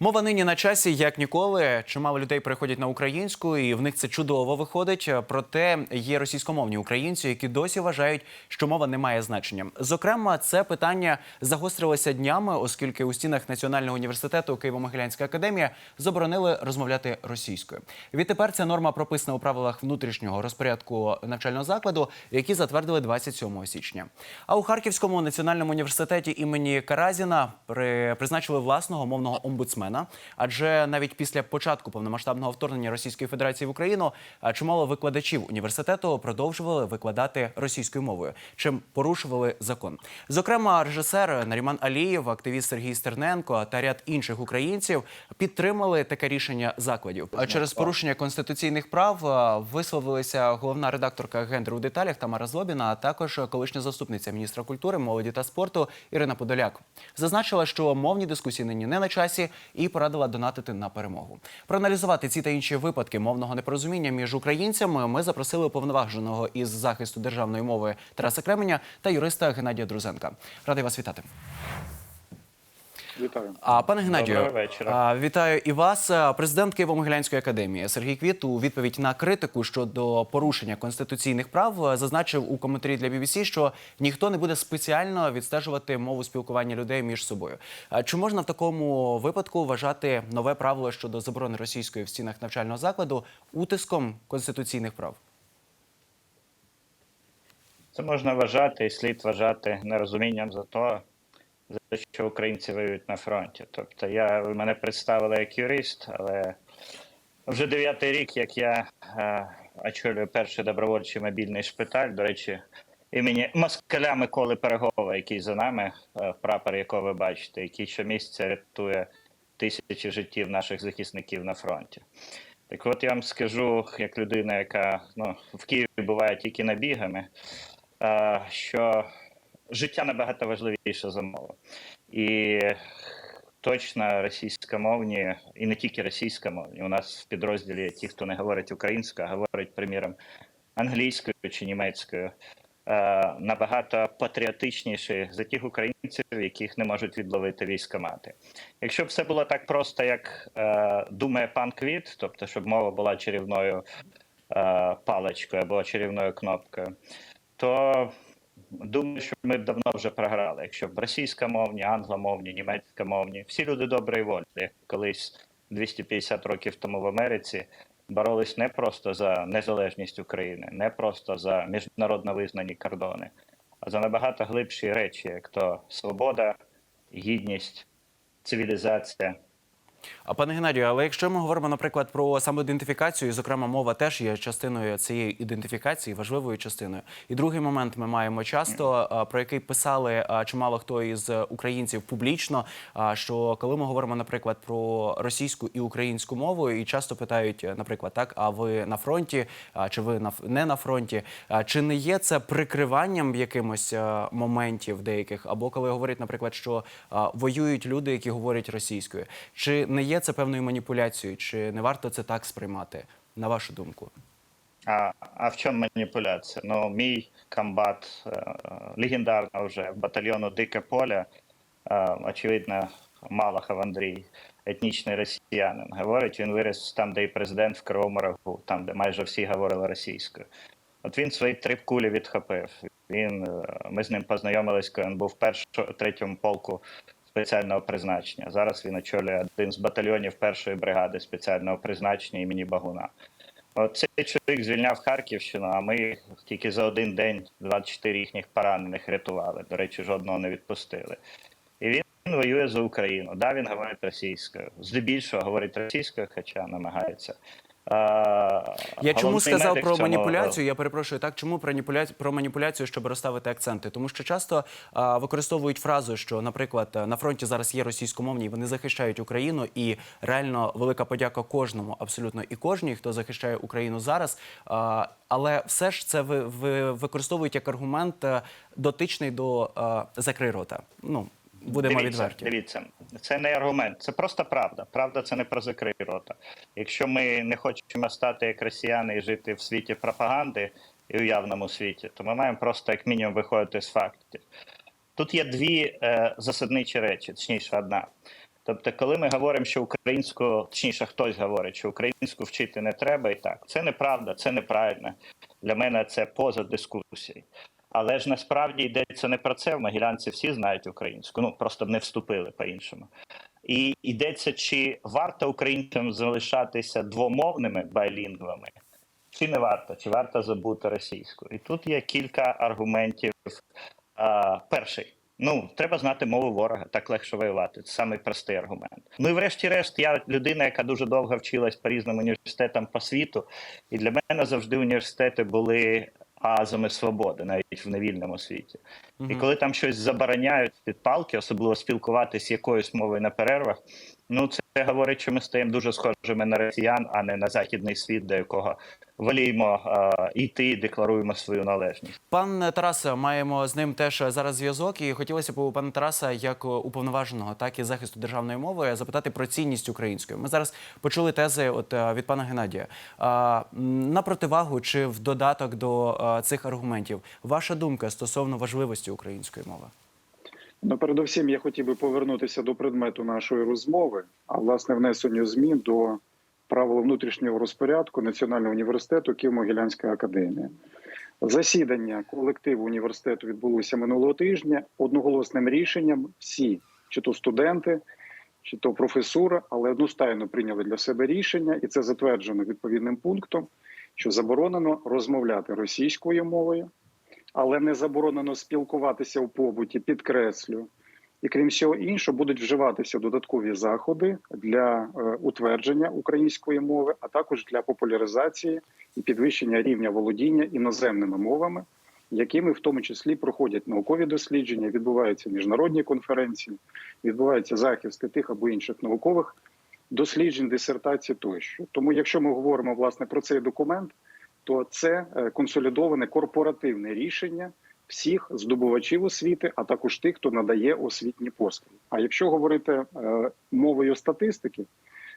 Мова нині на часі, як ніколи. Чимало людей переходять на українську, і в них це чудово виходить. Проте є російськомовні українці, які досі вважають, що мова не має значення. Зокрема, це питання загострилося днями, оскільки у стінах Національного університету Києво-Могилянська академія заборонили розмовляти російською. Відтепер ця норма прописана у правилах внутрішнього розпорядку навчального закладу, які затвердили 27 січня. А у Харківському національному університеті імені Каразіна при призначили власного мовного омбудсмена. Адже навіть після початку повномасштабного вторгнення Російської Федерації в Україну чимало викладачів університету продовжували викладати російською мовою, чим порушували закон. Зокрема, режисер Наріман Алієв, активіст Сергій Стерненко та ряд інших українців підтримали таке рішення закладів. А Через порушення конституційних прав висловилися головна редакторка гендеру у деталях Тамара Злобіна, а також колишня заступниця міністра культури, молоді та спорту Ірина Подоляк. Зазначила, що мовні дискусії нині не на часі і порадила донатити на перемогу. Проаналізувати ці та інші випадки мовного непорозуміння між українцями ми запросили уповноваженого із захисту державної мови Тараса Кременя та юриста Геннадія Друзенка. Радий вас вітати. Вітаю. А пане Геннадію, Доброго вечора. вітаю і вас. Президент Києво-Могилянської академії Сергій Квіт у відповідь на критику щодо порушення конституційних прав зазначив у коментарі для BBC, що ніхто не буде спеціально відстежувати мову спілкування людей між собою. Чи можна в такому випадку вважати нове правило щодо заборони російської в стінах навчального закладу утиском конституційних прав? Це можна вважати і слід вважати нерозумінням за те, за що українці воюють на фронті. Тобто, я ви мене представили як юрист, але вже дев'ятий рік, як я е, очолюю перший добровольчий мобільний шпиталь, до речі, імені Москаля Миколи Пирогова, який за нами, е, прапор якого ви бачите, який щомісяця рятує тисячі життів наших захисників на фронті. Так от я вам скажу, як людина, яка ну, в Києві буває тільки набігами, е, що життя набагато важливіше за мову. І точно російськомовні, і не тільки російськомовні. У нас в підрозділі ті, хто не говорить українською, а говорить, приміром, англійською чи німецькою. е, Набагато патріотичніші за тих українців, яких не можуть відловити військомати. Якщо б все було так просто, як е, думає пан Квіт, тобто, щоб мова була чарівною е, паличкою або чарівною кнопкою, то думаю, що ми б давно вже програли. Якщо б російськомовні, англомовні, німецькомовні, всі люди доброї волі, як колись 250 років тому в Америці, боролись не просто за незалежність України, не просто за міжнародно визнані кордони, а за набагато глибші речі, як то свобода, гідність, цивілізація. Пане Геннадію, але якщо ми говоримо, наприклад, про самоідентифікацію, і, зокрема, мова теж є частиною цієї ідентифікації, важливою частиною. І другий момент ми маємо часто, про який писали чимало хто із українців публічно. Що коли ми говоримо, наприклад, про російську і українську мову, і часто питають, наприклад, так, а ви на фронті, чи ви на не на фронті? Чи не є це прикриванням якимось моментів деяких? Або коли говорять, наприклад, що воюють люди, які говорять російською, чи не є це певною маніпуляцією, чи не варто це так сприймати, на вашу думку? А, а в чому маніпуляція? Ну, мій комбат е, легендарного вже батальйону Дике Поле, е, очевидно, Малахов Андрій, етнічний росіянин. Говорить, він виріс там, де і президент в Кривому Рогу, там, де майже всі говорили російською. От він свої три кулі відхопив. Він, е, ми з ним познайомились, коли він був в першому третьому полку спеціального призначення. Зараз він очолює один з батальйонів першої бригади спеціального призначення імені Багуна. От цей чоловік звільняв Харківщину, а ми тільки за один день 24 їхніх поранених рятували. До речі, жодного не відпустили. І він воює за Україну. Да, він говорить російською. Здебільшого говорить російською, хоча намагається. Я чому сказав медик про маніпуляцію? Я перепрошую так. Чому про маніпуляцію, про маніпуляцію, щоб розставити акценти? Тому що часто а, використовують фразу, що, наприклад, на фронті зараз є російськомовні, вони захищають Україну, і реально велика подяка кожному, абсолютно і кожній, хто захищає Україну зараз. А, але все ж це ви, ви використовують як аргумент е, дотичний до а, закрий рота. Ну будемо дивіться, відверті. Дивіться, це не аргумент, це просто правда. Правда, це не про закрий рота. Якщо ми не хочемо стати як росіяни і жити в світі пропаганди і уявному світі, то ми маємо просто як мінімум виходити з фактів. Тут є дві е, засадничі речі, точніше, одна. Тобто, коли ми говоримо, що українську, точніше, хтось говорить, що українську вчити не треба, і так це неправда, це неправильно. Для мене це поза дискусією. Але ж насправді йдеться не про це. В Могилянці всі знають українську, ну просто не вступили по-іншому. І йдеться, чи варто українцям залишатися двомовними байлінгвами, чи не варто, чи варто забути російську. І тут є кілька аргументів. А, перший. Ну, треба знати мову ворога, так легше воювати. Це самий простий аргумент. Ну і врешті-решт, я людина, яка дуже довго вчилась по різним університетам по світу, і для мене завжди університети були азами свободи, навіть в невільному світі. І коли там щось забороняють під палки, особливо спілкуватися якоюсь мовою на перервах, ну це говорить, що ми стаємо дуже схожими на росіян, а не на західний світ, до якого воліємо йти і декларуємо свою належність. Пан Тарас, маємо з ним теж зараз зв'язок, і хотілося б у пана Тараса, як уповноваженого, так і захисту державної мови, запитати про цінність української. Ми зараз почули тези от е, від пана Геннадія. А, на противагу чи в додаток до е, цих аргументів, ваша думка стосовно важливості української мови? Ну, передусім, я хотів би повернутися до предмету нашої розмови, а власне внесенню змін до правил внутрішнього розпорядку Національного університету Києво-Могилянська академія. Засідання колективу університету відбулося минулого тижня. Одноголосним рішенням всі, чи то студенти, чи то професура, але одностайно прийняли для себе рішення, і це затверджено відповідним пунктом, що заборонено розмовляти російською мовою, але не заборонено спілкуватися у побуті, підкреслю. І крім всього іншого, будуть вживатися додаткові заходи для е, утвердження української мови, а також для популяризації і підвищення рівня володіння іноземними мовами, якими в тому числі проходять наукові дослідження, відбуваються міжнародні конференції, відбуваються захисти тих або інших наукових досліджень, дисертацій тощо. Тому, якщо ми говоримо власне про цей документ, то це е, консолідоване корпоративне рішення всіх здобувачів освіти, а також тих, хто надає освітні послуги. А якщо говорити е, мовою статистики,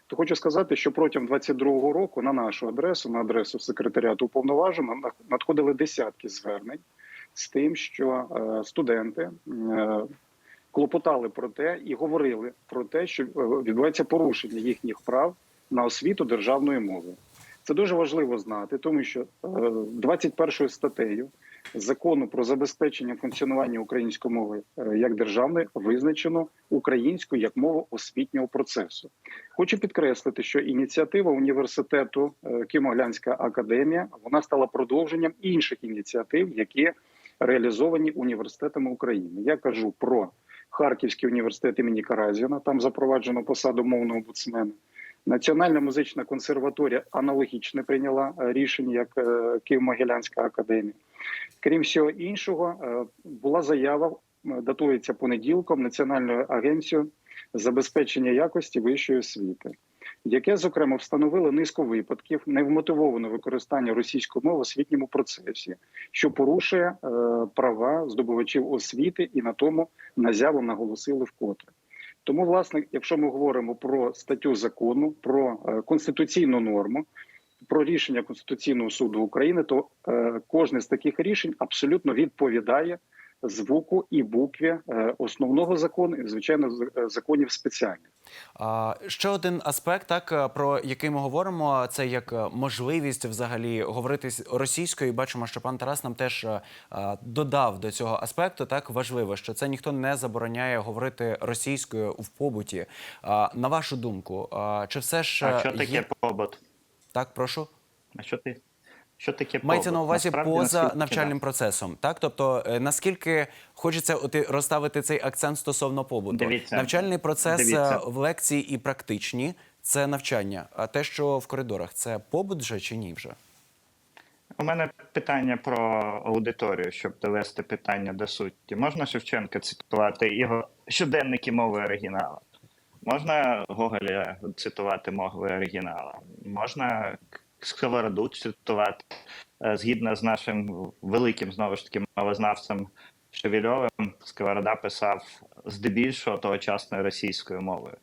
то хочу сказати, що протягом 22-го року на нашу адресу, на адресу секретаріату уповноваженого, надходили десятки звернень з тим, що е, студенти клопотали про те і говорили про те, що відбувається порушення їхніх прав на освіту державною мовою. Це дуже важливо знати, тому що е, 21 статтею закону про забезпечення функціонування української мови е, як державної визначено українську як мову освітнього процесу. Хочу підкреслити, що ініціатива університету е, Києво-Могилянська академія вона стала продовженням інших ініціатив, які реалізовані університетами України. Я кажу про Харківський університет імені Каразіна, там запроваджено посаду мовного омбудсмена. Національна музична консерваторія аналогічне прийняла е, рішення як е, Києво-Могилянська академія. Крім всього іншого, е, була заява, датується понеділком Національною агенцією забезпечення якості вищої освіти, яке зокрема встановило низку випадків невмотивованого використання російської мови в освітньому процесі, що порушує права здобувачів освіти, і на тому назяву наголосили вкотре. Тому, власне, якщо ми говоримо про статтю закону, про е, конституційну норму, про рішення Конституційного суду України, то е, кожне з таких рішень абсолютно відповідає звуку і букві е, основного закону, і звичайно, з- е, законів спеціальних. Ще один аспект, так е, про який ми говоримо, це як можливість взагалі говорити російською. І Бачимо, що пан Тарас нам теж додав до цього аспекту. Так важливо, що це ніхто не забороняє говорити російською в побуті. На вашу думку, чи все ж А що таке є побут? так? Прошу. А що ти? Що таке Мається на увазі Насправді, поза наскільки навчальним да. процесом, так тобто е, наскільки хочеться от розставити цей акцент стосовно побуту. Дивіться, Навчальний процес дивіться. е, в лекції і практичні це навчання. А те, що в коридорах, це побут вже чи ні вже? У мене питання про аудиторію, щоб довести питання до суті. Можна Шевченка цитувати його щоденники мови оригіналу? Можна Гоголя цитувати мови оригіналу? Можна Сковороду цитувати Е, згідно з нашим великим знову ж таки мовознавцем Шевільовим, Сковорода писав здебільшого тогочасною російською мовою.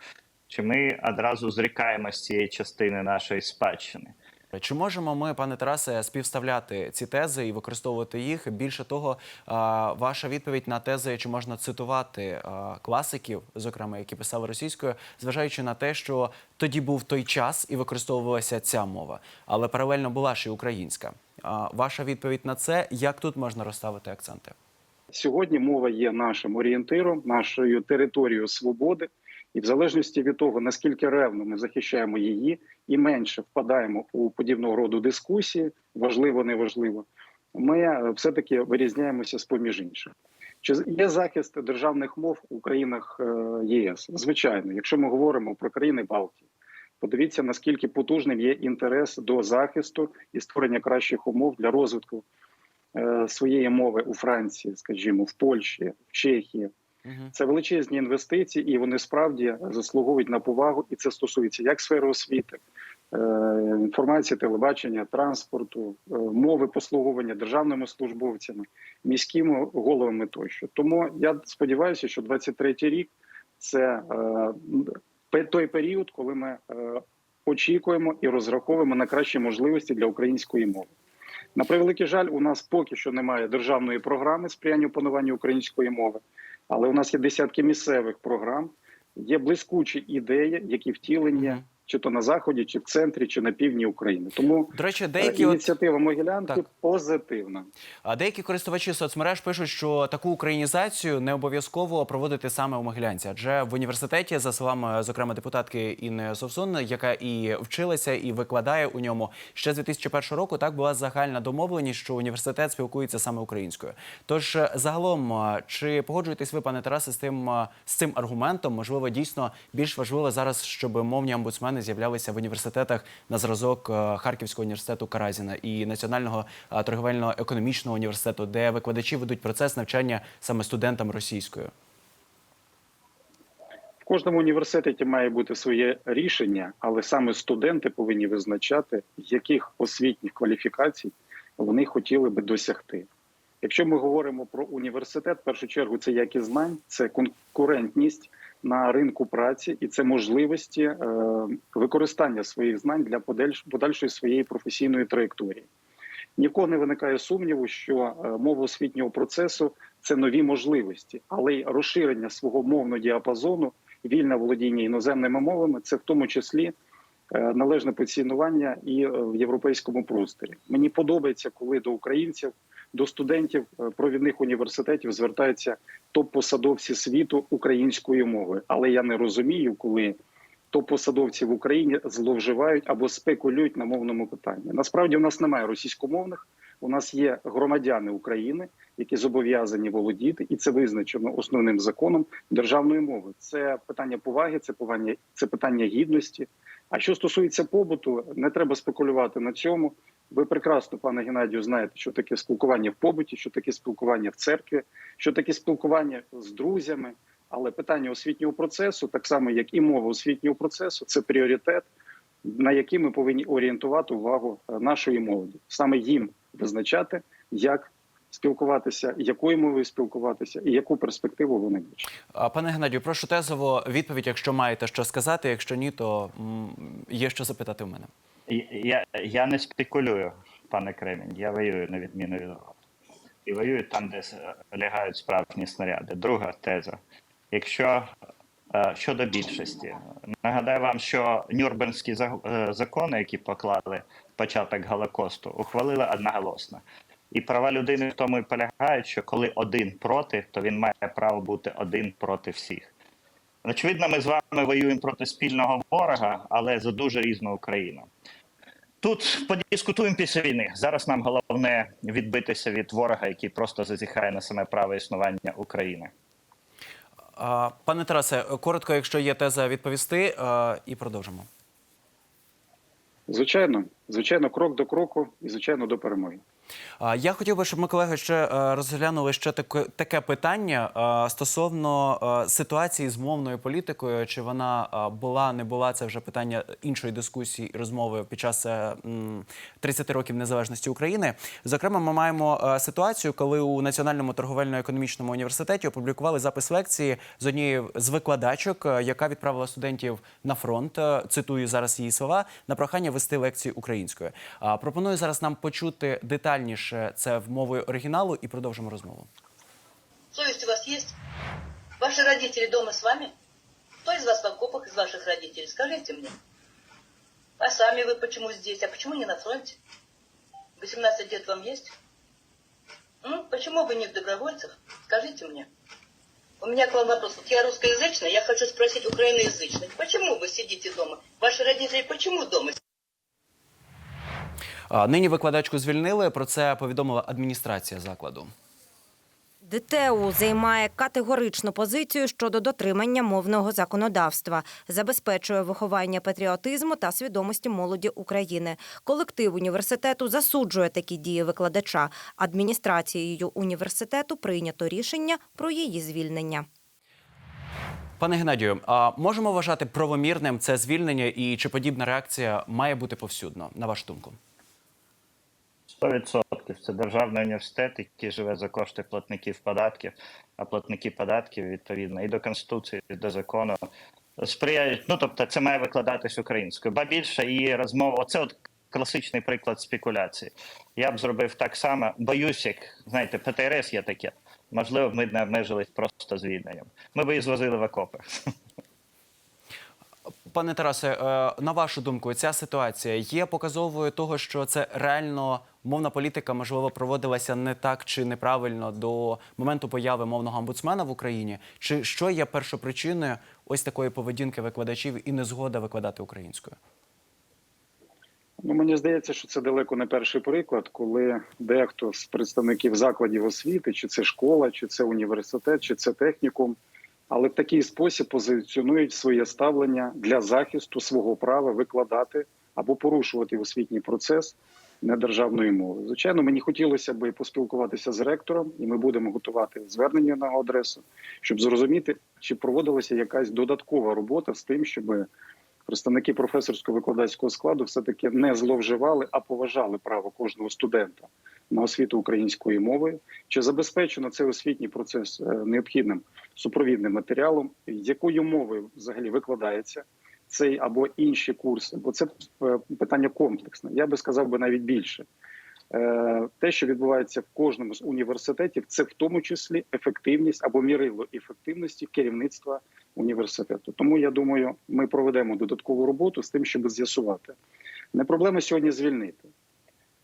Чи ми одразу зрікаємося цієї частини нашої спадщини? Чи можемо ми, пане Тарасе, співставляти ці тези і використовувати їх? Більше того, ваша відповідь на тези, чи можна цитувати класиків, зокрема, які писали російською, зважаючи на те, що тоді був той час і використовувалася ця мова, але паралельно була ще й українська. Ваша відповідь на це, як тут можна розставити акценти? Сьогодні мова є нашим орієнтиром, нашою територією свободи, і в залежності від того, наскільки ревно ми захищаємо її і менше впадаємо у подібного роду дискусії, важливо, неважливо, ми е, все-таки вирізняємося з поміж інших. Чи є захист державних мов у країнах е, ЄС? Звичайно, якщо ми говоримо про країни Балтії, подивіться наскільки потужним є інтерес до захисту і створення кращих умов для розвитку е, своєї мови у Франції, скажімо, в Польщі, в Чехії. Це величезні інвестиції, і вони справді заслуговують на повагу. І це стосується як сфери освіти, е, інформації, телебачення, транспорту, е, мови послуговування державними службовцями, міськими головами тощо. Тому я сподіваюся, що 23-й рік це е, той період, коли ми очікуємо і розраховуємо на кращі можливості для української мови. На превеликий жаль, у нас поки що немає державної програми сприяння опануванню української мови, але у нас є десятки місцевих програм, є блискучі ідеї, які втілення. Чи то на заході, чи в центрі, чи на півдні України. Тому До речі, е, деякі от ініціатива Могилянки Так. позитивна. А деякі користувачі соцмереж пишуть, що таку українізацію не обов'язково проводити саме у Могилянці, адже в університеті, за словами зокрема депутатки Інни Совсун, яка і вчилася і викладає у ньому ще з 2001 року, так була загальна домовленість, що університет спілкується саме українською. Тож е, загалом, е, чи погоджуєтесь ви, пане Тарасе, з тим з цим аргументом? Можливо, дійсно більш важливо зараз, щоб мовні омбудсмени з'являлися в університетах на зразок е, Харківського університету Каразіна і Національного е, торговельно-економічного університету, де викладачі ведуть процес навчання саме студентам російською. В кожному університеті має бути своє рішення, але саме студенти повинні визначати, яких освітніх кваліфікацій вони хотіли би досягти. Якщо ми говоримо про університет, в першу чергу це якість знань, це конкурентність на ринку праці і це можливості е, використання своїх знань для подальш- подальшої своєї професійної траєкторії. Ні в кого не виникає сумніву, що е, мова освітнього процесу це нові можливості, але й розширення свого мовного діапазону, вільне володіння іноземними мовами це в тому числі е, належне поцінування і в європейському просторі. Мені подобається, коли до українців, до студентів е, провідних університетів звертаються топ-посадовці світу українською мовою. Але я не розумію, коли топ-посадовці в Україні зловживають або спекулюють на мовному питанні. Насправді, у нас немає російськомовних. У нас є громадяни України, які зобов'язані володіти, і це визначено основним законом державної мови. Це питання поваги, це повання, це питання гідності. А що стосується побуту, не треба спекулювати на цьому. Ви прекрасно, пане Геннадію, знаєте, що таке спілкування в побуті, що таке спілкування в церкві, що таке спілкування з друзями. Але питання освітнього процесу, так само як і мова освітнього процесу, це пріоритет, на який ми повинні орієнтувати увагу е, нашої молоді, саме їм визначати, як спілкуватися, якою мовою спілкуватися, і яку перспективу вони бачать. Пане Геннадію, прошу тезово відповідь, якщо маєте що сказати. Якщо ні, то є що запитати в мене. Я, я не спекулюю, пане Кремінь, я воюю на відміну від вас. І воюю там, де лягають справжні снаряди. Друга теза. Якщо е, щодо більшості, нагадаю вам, що Нюрнберзькі е, закони, які поклали початок Голокосту, ухвалили одноголосно. І права людини в тому і полягають, що коли один проти, то він має право бути один проти всіх. Очевидно, ми з вами воюємо проти спільного ворога, але за дуже різну Україну. Тут подискутуємо після війни. Зараз нам головне відбитися від ворога, який просто зазіхає на саме право існування України. Пане Тарасе, коротко, якщо є теза відповісти, і продовжимо. Звичайно, звичайно, крок до кроку і звичайно до перемоги. Я хотів би, щоб ми колеги ще е, розглянули ще таке, таке питання е, стосовно е, ситуації з мовною політикою. Чи вона була, не була, це вже питання іншої дискусії і розмови під час е, 30 років незалежності України. Зокрема, ми маємо ситуацію, коли у Національному торговельно-економічному університеті опублікували запис лекції з однієї з викладачок, яка відправила студентів на фронт. Цитую зараз її слова на прохання вести лекції українською. Пропоную зараз нам почути детальніше це в мовою оригіналу і продовжимо розмову. Совесть у вас есть? Ваши родители дома с вами? Кто из вас в окопах из ваших родителей? Скажите мне. А сами вы почему здесь? А почему не на фронте? 18 лет вам есть? М? Почему вы не в добровольцах? Скажите мне. У меня к вам вопрос. Вот я русскоязычная, я хочу спросить украиноязычных. Почему вы сидите дома? Ваши родители почему дома А, Нині викладачку звільнили. Про це повідомила адміністрація закладу. ДТУ займає категоричну позицію щодо дотримання мовного законодавства, забезпечує виховання патріотизму та свідомості молоді України. Колектив університету засуджує такі дії викладача. Адміністрацією університету прийнято рішення про її звільнення. Пане Геннадію, а можемо вважати правомірним це звільнення, і чи подібна реакція має бути повсюдно, на вашу думку? 100% це державний університет, який живе за кошти платників податків, а платники податків відповідно і до конституції, і до закону сприяють. Ну тобто, це має викладатись українською. Ба більше і розмова. Оце от класичний приклад спекуляції. Я б зробив так само. Боюсь, як знаєте, ПТРС є таке. Можливо, ми не обмежились просто звільненням. Ми б її звозили в окопи. Пане Тарасе, е, на вашу думку, ця ситуація є показовою того, що це реально мовна політика, можливо, проводилася не так чи неправильно до моменту появи мовного омбудсмена в Україні? Чи що є першопричиною ось такої поведінки викладачів і незгода викладати українською? Ну, мені здається, що це далеко не перший приклад, коли дехто з представників закладів освіти, чи це школа, чи це університет, чи це технікум, але в такий спосіб позиціонують своє ставлення для захисту свого права викладати або порушувати освітній процес недержавної мови. Звичайно, мені хотілося би поспілкуватися з ректором, і ми будемо готувати звернення на адресу, щоб зрозуміти, чи проводилася якась додаткова робота з тим, щоб представники професорсько-викладацького складу все-таки не зловживали, а поважали право кожного студента на освіту української мови, чи забезпечено цей освітній процес е, необхідним супровідним матеріалом, якою мовою взагалі викладається цей або інші курси, бо це е, питання комплексне. Я би сказав би навіть більше. Е, Те, що відбувається в кожному з університетів, це в тому числі ефективність або мірило ефективності керівництва університету. Тому я думаю, ми проведемо додаткову роботу з тим, щоб з'ясувати. Не проблема сьогодні звільнити.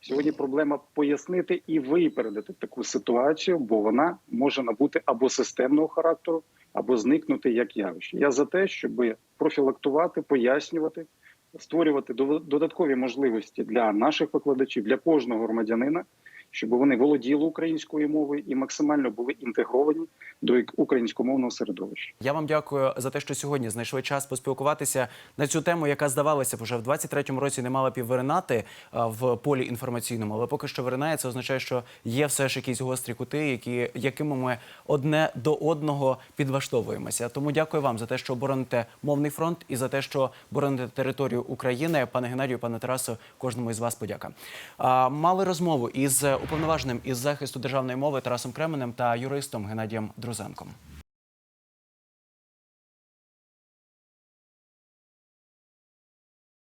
Сьогодні проблема пояснити і випередити таку ситуацію, бо вона може набути або системного характеру, або зникнути як явище. Я за те, щоб профілактувати, пояснювати, створювати додаткові можливості для наших викладачів, для кожного громадянина, щоб вони володіли українською мовою і максимально були інтегровані до українськомовного середовища. Я вам дякую за те, що сьогодні знайшли час поспілкуватися на цю тему, яка здавалося б уже в 23-му році не мала б і виринати е, в полі інформаційному, але поки що виринає. Це означає, що є все ж якісь гострі кути, які якими ми одне до одного підлаштовуємося. Тому дякую вам за те, що бороните мовний фронт і за те, що бороните територію України. Пане Геннадію, пане Тарасу, кожному із вас подяка. Мали розмову із уповноваженим із захисту державної мови Тарасом Кременем та юристом Геннадієм Друзенком.